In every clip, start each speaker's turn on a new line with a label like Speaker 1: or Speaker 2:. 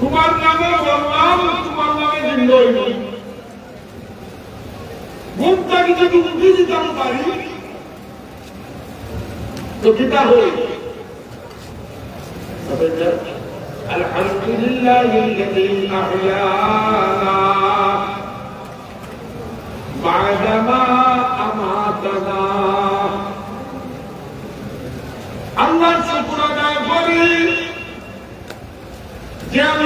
Speaker 1: তোমার নামে বললাম তোমার নামে জিন্দ হইল ঘুমটাকে যদি উঠে দিতাম পারি তো কিতা হই الحمد لله الذي أحيانا بعدما أماتنا আল্লাহ শুক্র আদায় করি যে আল্লাহ আমার মন্তর মাঝে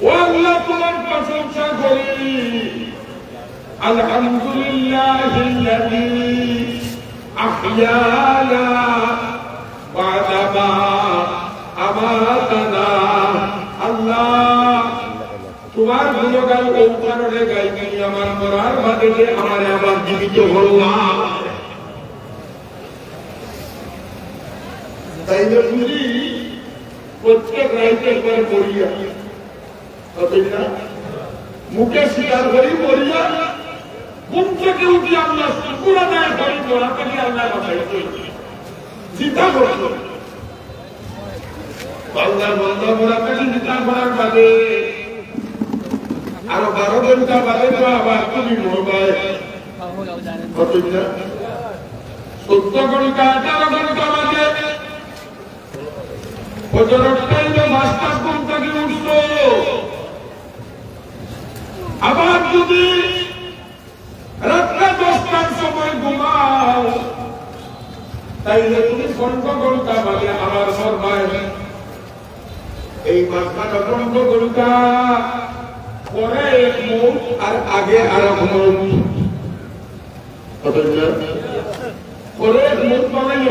Speaker 1: ও আল্লাহ তোমার প্রশংসা করি আলহামদুলিল্লাহ أحيانا بعدما أماتنا আল্লাহ তোমার গুণগান এই কারণে গাইনি আমার মরার বাদে যে আমার আবার জীবিত হল্লাম তাই যে বুঝি প্রত্যেক রাইতে একবার মরিয়া হবে না মুখে স্বীকার করি মরিয়া ঘুম থেকে উঠি আমরা শুকুর আদায় করি তোরা থেকে আল্লাহ বাসাই চিন্তা করছ বাংলার বন্ধ টাইমে মাস্টার ঘুম থেকে উঠছো আবার যদি রাত্রে দশটার সময় ঘুমাও, তাইলে তুমি ঘণ্টা বাদে আমার সরবাই এই ঘন্ট ঘণ্টা পরে এক মুখ আর আগে আর এক মুখ পরে এক মুখ বানাই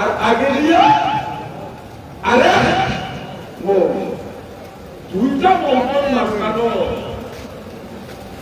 Speaker 1: আর আগে দিয়া আরে দুইটা মুখের মাঝখানো।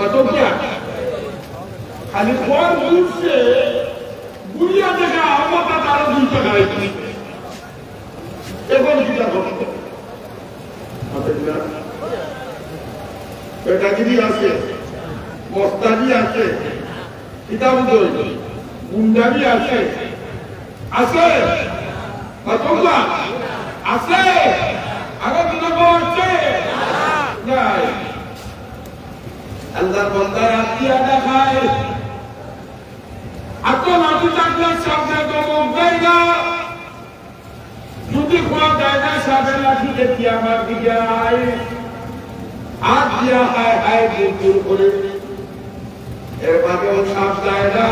Speaker 1: হলে যাইব কত কিয়া খালি পর বুঝছে বুড়িয়া থেকে আমাকে তারা দুই টাকা এখন কিটা করতে পেটাগিরি আছে, মস্তানি আছে কিতাব গুন্ডামি আছে আছে কতগুলা আছে আগে দুটো আছে। নাই। আল্লাহ বন্দার আত্মীয় দেখায়। এত লাঠি সামনে দমক দেয় যদি খোয়া দেয় না লাঠি দেখি আমার দিকে আয়। হাত দিয়া হায় হায় দূর করে এর ভাবেও সাপ যায় না।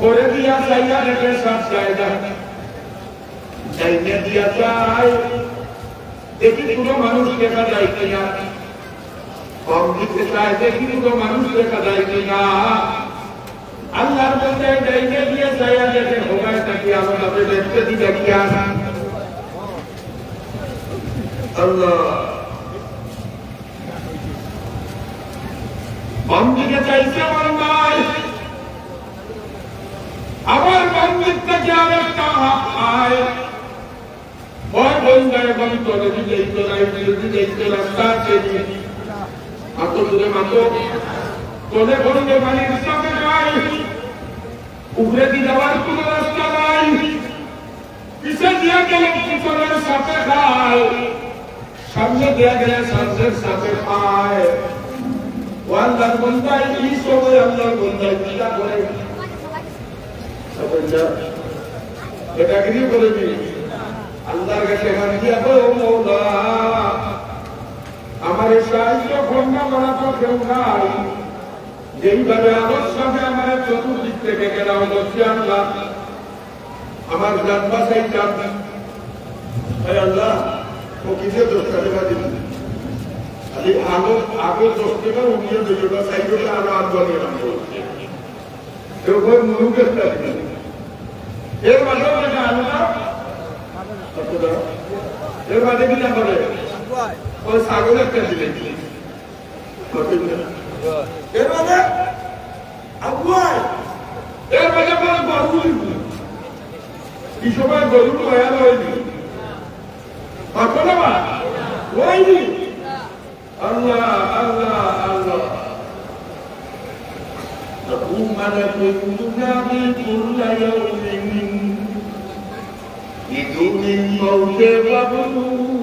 Speaker 1: করে দিয়া চাইয়া রেখে সাপ যায় চাইনে দিয়া যায়। দেখি কোনো মানুষ দেখা যায় কিনা। আমার আপনি আল্লাহ বাম দিকে চাইছে আমার মায় আমার বাম দিক থেকে আরেকটা দিলেই তো রাস্তা আছে মাতো দূরে মাতো তলে ভরলে পানির সাথে নাই উপরে দিয়ে যাওয়ার কোনো রাস্তা নাই? পিছে দিয়ে গেলে পিছনের সাথে খায় সামনে দেয়া গেলে সামনের সাথে খায় ও আল্লাহর বন্দায় এই সময় আল্লাহর বন্দায় পূজা করে? এটা কি করে আল্লাহর কাছে গান দিয়া গো মৌলা। আমার এই সাহায্য কন্যা করা তো কেউ নাই। যেইভাবে আমার সাথে আমার চতুর্দিক থেকে গেলাম বলছি আল্লাহ। আমার গান বাসাই চান ভাই আল্লাহ ও কিসে দোষ কাটে বাজি খালি আলো আগে দোষ থেকে উনিয়ে দুটোটা সাইকেলটা আরও আন্দোলন আনব কেউ এর মাঝে আলোটা এর মাঝে করে ওই ছাগল একটা দিলে এর মাঝে আগুয়ায় এর মাঝে বলে গরু কি সময় গরু হয়ে হয়নি কখনো বা হয়নি আল্লাহ আল্লাহ আল্লাহ تقوم ملك ينادي كل يوم بدون الموت وبدون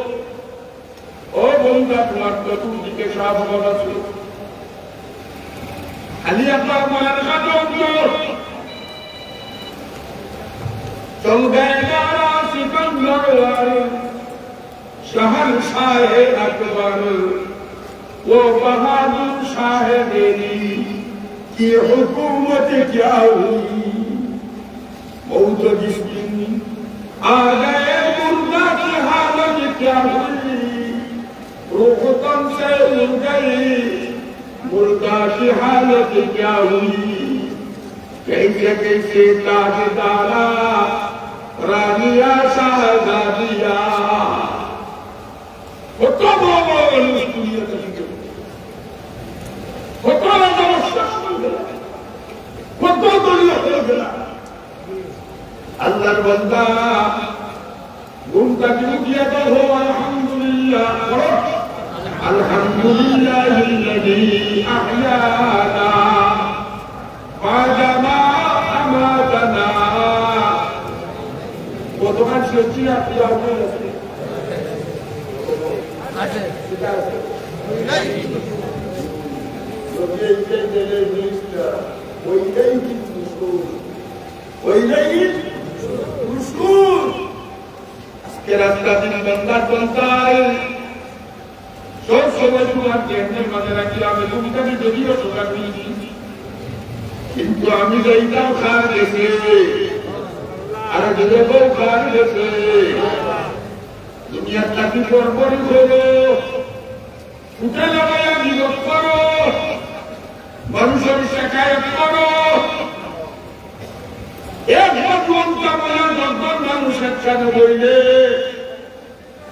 Speaker 1: ও বন্ধা তোমার চতুর্দিকে সব বল আছে খালি আপনার মনের কাছে অন্তর চল গয়া সিকন্দর শহর শাহে আকবর वो बहादुर शाह मेरी की हुकूमत क्या हुई बहुत जिस दिन आ गए मुर्दा की हालत क्या हुई रूहकम से उड़ गई मुर्दा की हालत क्या हुई? कैसे कैसे ताजदारा रानिया शाहजादिया अल्लाह बंदा गुम तकलीफ़ किया तो हो अलहमदुल्ला কত দলীয় হয়ে গেল আল্লাহর বান্দা ঘুমটাকে উঠিয়ে দাও আলহামদুলিল্লাহ আলহামদুলিল্লাহ আহয়ানা বাজামা আমাদানা কতক্ষণ সত্যি আপনি আপনার
Speaker 2: আছে
Speaker 1: আজকে রাস্তা দিন বন্দার বন্দায় সব সময় তোমার জ্ঞানের মাঝে রাখি আমি তোমাকে যদিও সোজা করি কিন্তু আমি যাইতাম খার গেছে আর যদি বউ খার গেছে। দুনিয়ার চাকরি পরপরই করো উঠে লাগাইয়া বিরোধ করো। মানুষের শেখায়ত করো এক ভগবন্তা বলে যখন মানুষ একসাথে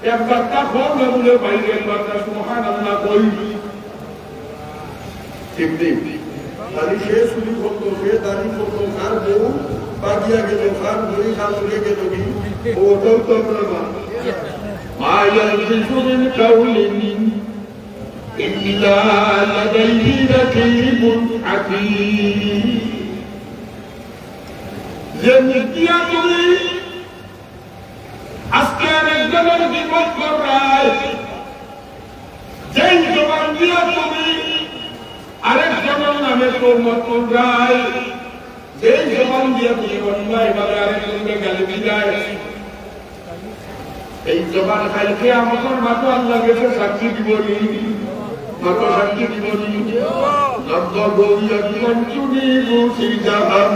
Speaker 1: একবার তা কম আমলের বাইরে একবার তা সুহান আল্লাহ কই ঠিক ঠিক
Speaker 3: তাহলে সে শুধু করতো সে দাঁড়ি করতো কার বউ বাদিয়া গেল কার বই শাশুড়ে গেল কি?
Speaker 1: ওটাও তো আমরা মা। ইয়াজিসুল কাউলিন ইল্লা লাদাইহি রাকিবুন হাকিম। যে নিকিয়া করে জবান জবান এই জবান কালকে আমাদের মাতো আল্লাহ গেছে, সাক্ষী দিবনি। মাতো সাক্ষী দিবনি। লব্ধ গৌরী মঞ্চুনি রুচি জাহান।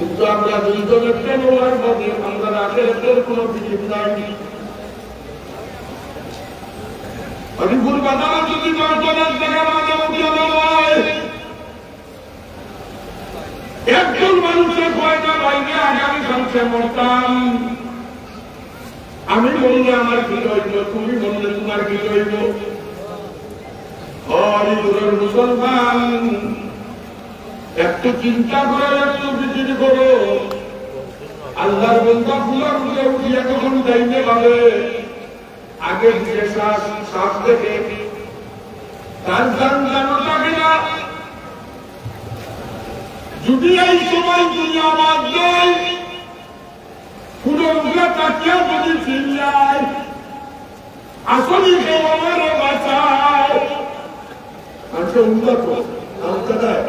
Speaker 1: কিন্তু আমরা আমরা আখেরাতের কোনো বাজারে যদি হয় একজন মানুষের ভয়টা বাইরে আগামী কালকে মরতাম আমি বললে আমার কি হইব তুমি বললে তোমার কি হরিপুরের মুসলমান। একটু চিন্তা করে একটু বিচির করো। আল্লাহর বন্ধা ফুলার উঠে উঠিয়ে কখন যাইতে পারে? আগে দিকে শ্বাস শ্বাস দেখে। তার গান জানো থাকে না। যদি এই সময় দুনিয়া বাদ দেয় পুরো উঠে তাকিয়া যদি চিল্লায়, আসলে কেউ আমার বাঁচাও
Speaker 3: আজকে উন্নত আমটা দেয়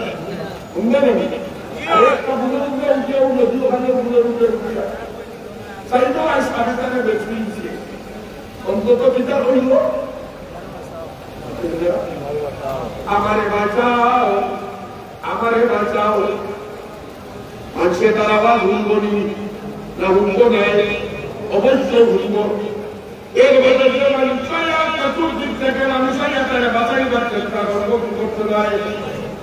Speaker 1: নদী ওখানে বুলের উঠে উঠে তাই তো আজ সাড়ে তারে বেছে দিয়েছে অন্তত পিতা হইল। আমারে বাঁচাও আমারে বাঁচাও। মানুষে তার আওয়াজ হুলবনি না হুলব নাই অবশ্যই হুলব এর বদলে মানুষ চতুর্দিক থেকে মানুষ তারা বাঁচাইবার চেষ্টা করব করতে পারে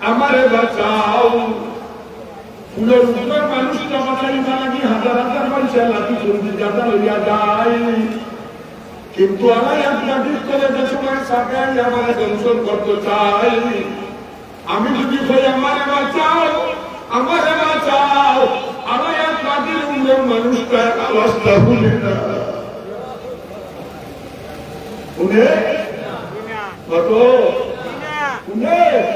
Speaker 1: আমারে বাঁচাও। ফুলের উপর মানুষ চমাচারি লাগি হাজার হাজার মানুষের লাঠি চলতি যাতা লইয়া যায়। কিন্তু আমার এক নাটির করে যে সময় সাকাই আমার দংশন করতে চাই আমি যদি কই আমারে বাঁচাও আমারে বাঁচাও আমার এক নাটির উমরের মানুষটা অবস্থা ভুলে না শুনে? কত? শুনে। শুনে? দেয়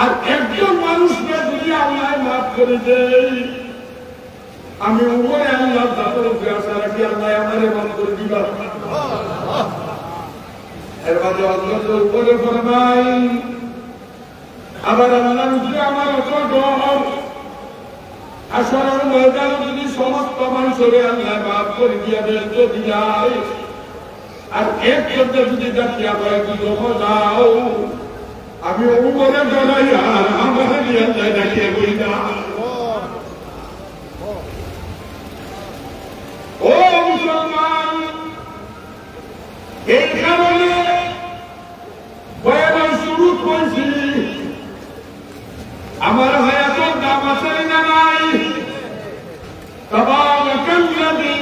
Speaker 1: আর একজন মানুষকে যদি আল্লাহ মাফ করে দেই আমি উপরে আল্লাহ দাতর উপরে আশা রাখি আল্লাহ আমারে মাফ করে দিবা। এর বাদে অন্তত উপরে ফরমাই আবার আল্লাহ উপরে আমার অত আসরের ময়দানে যদি সমস্ত মানুষের আল্লাহ মাফ করে দিয়া দেন যদি যায় আর এক যদি দেখিয়া করে যদি যাও আমি উপরে ও মুসলমান এই কারণে বয়ান শুরু করছি আমার হায়াতের দাম আছে না নাই? তবাল কাল্লাযী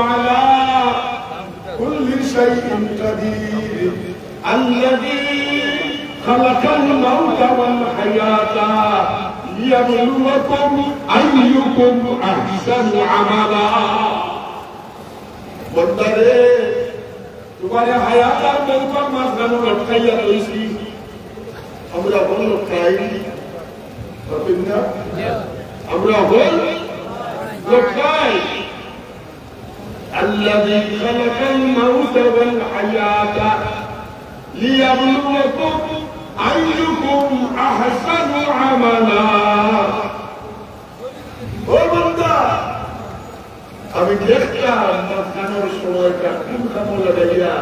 Speaker 1: আলা
Speaker 3: কুল্লি শাইইন কাদীর।
Speaker 1: الذي خلق الموت والحياة ليبلوكم أيكم أحسن عملا বন্দারে তোমার হায়াত আর মৌতার মাঝখানে লটকাইয়া রয়েছি
Speaker 3: আমরা বলল খাই পাবেন না
Speaker 1: আমরা হল লটকাই الذي خلق الموت والحياة ليبلوكم أيكم أحسن عملا
Speaker 3: ও বন্দা আমি দেখতাম মাঝখানের সময়টা কোন কামলা দেখিয়া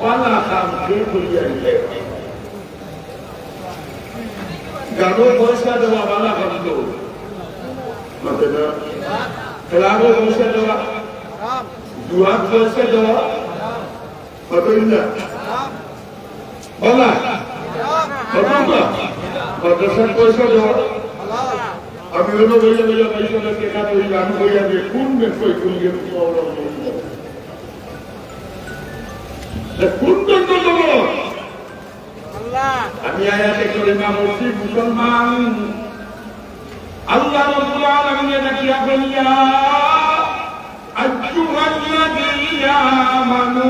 Speaker 1: পালা খাম খেয়ে করিয়া দিলে গানো পয়সা দেওয়া বালা খাম তো মাতে না খেলাবো পয়সা দেওয়া দুহাত পয়সা দেওয়া কতই না বলা কত না মাদ্রাসার পয়সা দেওয়া। আমি হলো বইয়া বইয়া পয়সা লোকে কাজ ওই গান বইয়া দিয়ে কোন কোন আমি করে মুসলমান, আল্লাহ আইয়ুহাল্লাযীনা আমানু।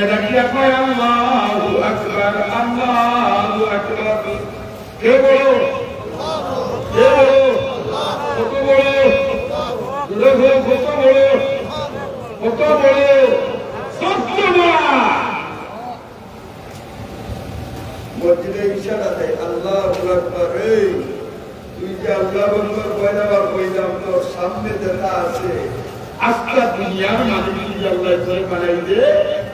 Speaker 1: মসজিদে ডাকিয়া কয় আল্লাহু আকবার আল্লাহু আকবার কে বলো কে বলো কত বলো বলো কত বলো কত বলো
Speaker 3: সামনে যেটা আছে
Speaker 1: আজকা দুনিয়ার যদি আল্লাহ করে বানাই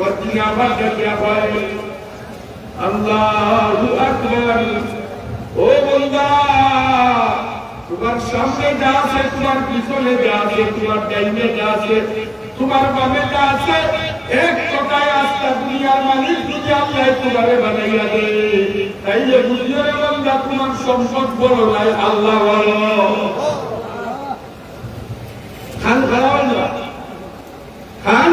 Speaker 1: বদিন আবার দেখিয়া হয় আল্লাহু আকবার ও বন্দা তোমার সামনে যা আছে তোমার পিছনে যা আছে তোমার ডাইনে যা আছে তোমার বামে যা আছে এক কথায় আস্তা দুনিয়ার মালিক যদি আল্লাহ তোমারে বানাইয়া দে তাইলে বুঝিয়ে রে বন্দা তোমার সম্পদ বড় নাই আল্লাহ বড় খান খাওয়া খান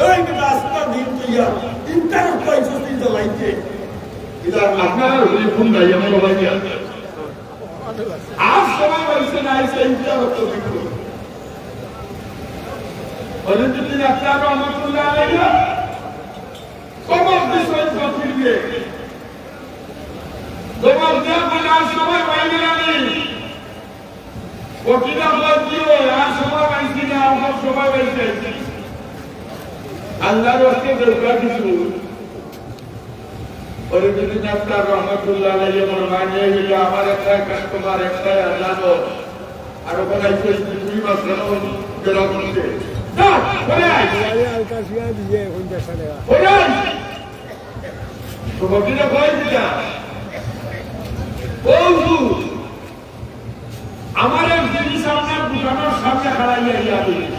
Speaker 3: এই আস্তা দিন তুই আর ইন্টার পাইছো তুই তো লাইতে
Speaker 1: এটা আপনার হলে ফোন নাই আমার ভাই আর সময় হয়েছে না এসে ইন্টার তো দেখো ফরিদুদ্দিন ডাক্তার রহমতুল্লাহ আলাইহি কমর বিষয় ফিরবে তোমার দেহ বলার সময় পাইবে না ওকিলা আর সময় পাইছি না আমার সময় পাইছে আল্লাহর হস্তে দরকার কিছু। ফরিদুদ্দিন ডাক্তার রহমতুল্লাহ আলাইহি আমার মানিয়ে গেল আমার একটা কাস্টমার একটা আল্লাহ আর ওখানে দুই মাস বেরো করছে না বলে আয়
Speaker 2: Alcacía de Honda Salega.
Speaker 1: ওরাই তোমাকে ভয় দিতা বন্ধু আমার এক জিনিস আপনার দোকানের সামনে হারাইয়া ইয়া হয়েছে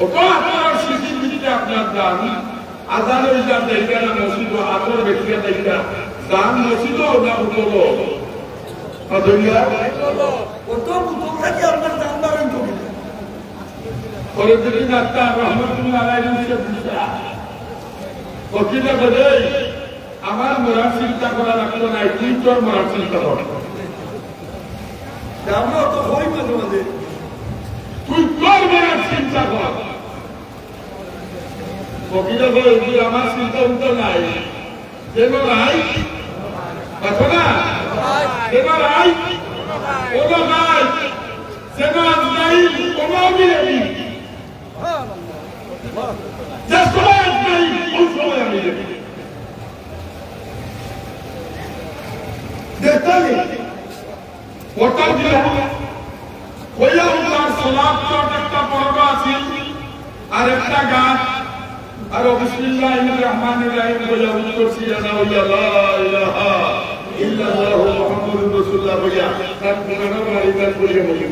Speaker 1: দান কত আপনার শিশির ভিতরে আপনার দান। আজানের ইসলাম দেখা না মসজিদ আতর ব্যক্তিকে দেখা দান মসজিদ না উঠল আমার মরার চিন্তা করা লাগতো না তুই তোর মরার চিন্তা কর
Speaker 3: আমরাও তো হই মাঝে মাঝে
Speaker 1: তুই তোর মরার চিন্তা কর। বলে তুই আমার চিন্তা নাই? কেন নাই দেখো না? কেন নাই কোনো নাই কেন নাই কোনো আমি যে ওই সময় আমি নেই
Speaker 3: দেখতালি
Speaker 1: ওটা দিলে আর একটা গান। আর বিসমিল্লাহ রহমান রহিম বইয়া উত্তর সিয়ানা হইয়া লা ইলাহা ইল্লাল্লাহু মুহাম্মাদুর রাসূলুল্লাহ বইয়া তার পুরানো বাড়ি তার বইয়া বইয়া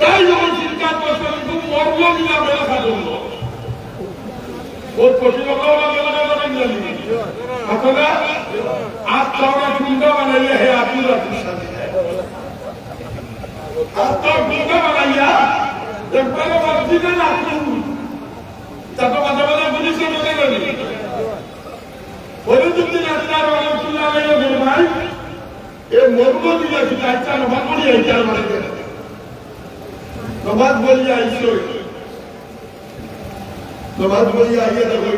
Speaker 1: তাই যখন চিন্তা করছেন, খুব মর্ম মিলা বেলা জন্য ওর প্রতিরক্ষা বেলা করেন জানি আপনারা আত্মাওরা ঠুঙ্গা বানাইয়া হে আব্দুল রাজুর সাথে আত্মা ঠুঙ্গা বানাইয়া একবারে মসজিদে রাখুন তাকে মাঝে মাঝে পুলিশে বলে গেলি ফরিদুদ্দিন আত্মার রহমতুল্লাহ ফরমায় এ মর্ম দিয়া কি আইতা নমাজ পড়ি আইতা মানে নমাজ বলিয়া আইছো নমাজ বলিয়া আইয়া দেখো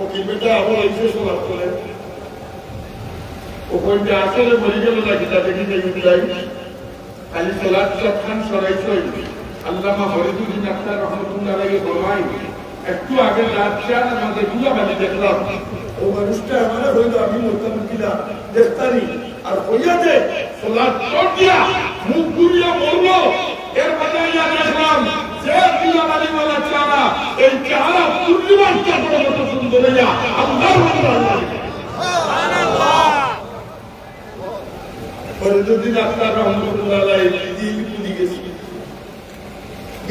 Speaker 1: ওকে বেটা আমার আইসো সলাপ করে গেল নাকি তা দেখি দেখি খালি সলাপ খান আল্লামা ফরিদুদ্দিন আক্তার রহমতুল্লাহ আলাইহি ফরমায় একটু আগে রাতশাহ আমাদের পূজা বাড়ি দেখলাম।
Speaker 3: ও মানুষটা আমার হইল আমি মোতাবেক কিনা দেখতালি আর হইয়া দে
Speaker 1: সলাপ চট মুখ ঘুরিয়া মরলো এর বাজাইয়া দেখলাম যে পূজা বাড়ি বলা চারা এই চেহারা পূর্ণিমার চাঁদের মতো সুন্দর হইয়া আল্লাহ ফরিদুদ্দিন আক্তার রহমতুল্লাহ আলাইহি দিল খুলি গেছে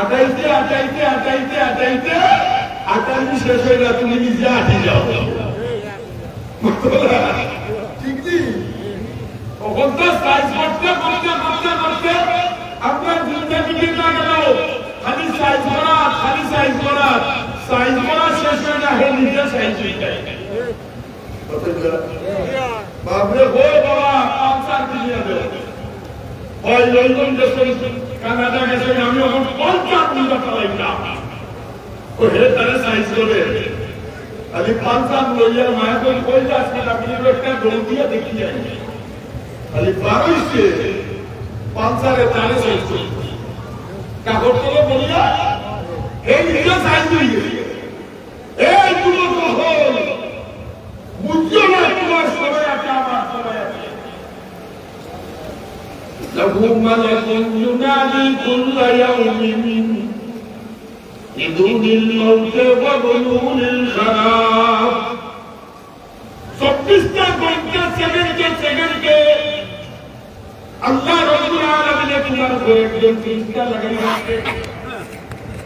Speaker 1: আটাইতে আটাইতে আটাইতে আটাইতে আটাইতে শেষ হয়ে না তুমি নিজে আটি যাও।
Speaker 3: ঠিক নেই
Speaker 1: ওখানটা সাইজ করতে করতে করতে করতে আপনার জিন্দগি না গেল। খালি সাইজ করা খালি সাইজ বাবা কানাডা গেছেন আমি এখন পঞ্চাশ ঘণ্টা চালাই না ও হে তারা সাইজ করে খালি পাঁচার লইয়া মায়ের কোন কই যাচ্ছে আপনি একটা দৌড় দিয়ে দেখি যাই খালি বলিয়া এই নিজে সাইজ গেছে এই পুরো দখল বুঝছ না তোমার সবাই আছে আমার সবাই আছে له ملك ينادي كل يوم بدون الموت وبنون الخراب চব্বিশটা ঘন্টা সেকেন্ডকে সেকেন্ডকে আল্লাহ রব্বুল আলামিনে তোমার উপর একজন চিন্তা লাগাই রাখে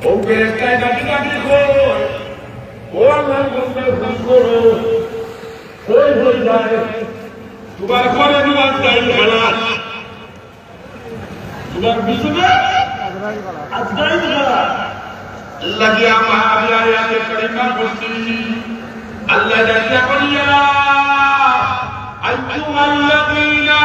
Speaker 1: ও বেরেস্তায় ডাকি ডাকি কই ও আল্লাহ বন্ধে ফোন করো কই হয়ে যায় তোমার ঘরে তোমার টাইম খেলা তোমার পিছনে আজরাইল খেলা আল্লাহ কি আমার আমি আয়াতে কারিমা বলছি আল্লাহ জানা করিয়া আইয়ুহাল্লাযীনা